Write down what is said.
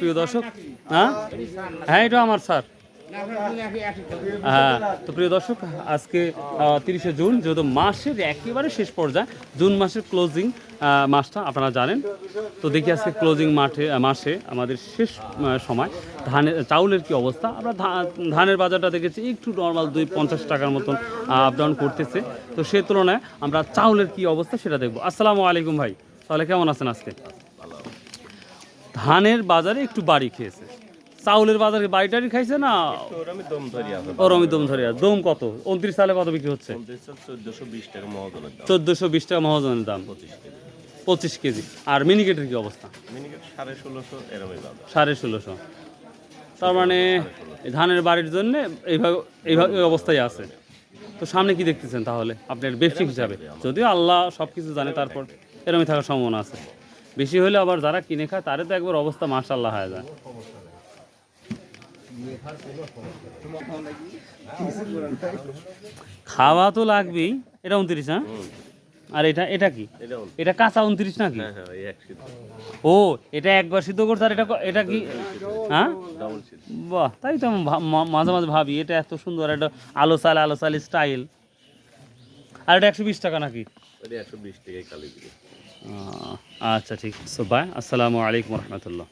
প্রিয় দর্শক। হ্যাঁ? হ্যাঁ এটা আমার স্যার। হ্যাঁ তো প্রিয় দর্শক, আজকে তিরিশে জুন, যেহেতু মাসের একেবারে শেষ পর্যায়ে, জুন মাসের ক্লোজিং মাসটা আপনারা জানেন। তো দেখি আজকে ক্লোজিং মাঠে মাসে আমাদের শেষ সময়। ধানের চাউলের কি অবস্থা? আমরা ধানের বাজারটা দেখেছি, একটু নর্মাল দুই পঞ্চাশ টাকার মতন আপ ডাউন করতেছে। তো সে তুলনায় আমরা চাউলের কি অবস্থা সেটা দেখব। আসসালামু আলাইকুম ভাই, তাহলে কেমন আছেন আজকে? ধানের বাজারে একটু বাড়ি খেয়েছে। চাউলের বাজারে বাড়ি টাড়ি খাইছে না? ওরমই দম ধরে আছে। দম কত? উনত্রিশ সালে কত বিক্রি হচ্ছে? চোদ্দশো বিশ টাকা মহাজনের দাম। পঁচিশ কেজি। আর মিনিকেটের কি অবস্থা? সাড়ে ষোলোশো। তার মানে ধানের বাড়ির জন্য এইভাবে এইভাবে এই অবস্থায় আছে। তো সামনে কি দেখতেছেন তাহলে? আপনার ব্যবসায়িক হিসাবে। যদিও আল্লাহ সব কিছু জানে, তারপর এরমই থাকার সম্ভাবনা আছে। বেশি হলে আবার যারা কিনে খায় তারে তো একবার অবস্থা মার্শাল্লাহ হয়ে যায়। খাওয়া তো লাগবেই। এটা উনত্রিশ হ্যাঁ? আর এটা এটা কি? এটা কাঁচা উনত্রিশ নাকি? হ্যাঁ হ্যাঁ ও এটা একবার সিদ্ধ করছে আর এটা এটা কি? হ্যাঁ? বাহ তাই তো মাঝে মাঝে ভাবি এটা এত সুন্দর একটা আলো চাল আলো চাল স্টাইল আর এটা একশো বিশ টাকা নাকি? একশো বিশ কালি আচ্ছা ঠিক সো বাই আসসালামু আলাইকুম রহমতুল্লাহ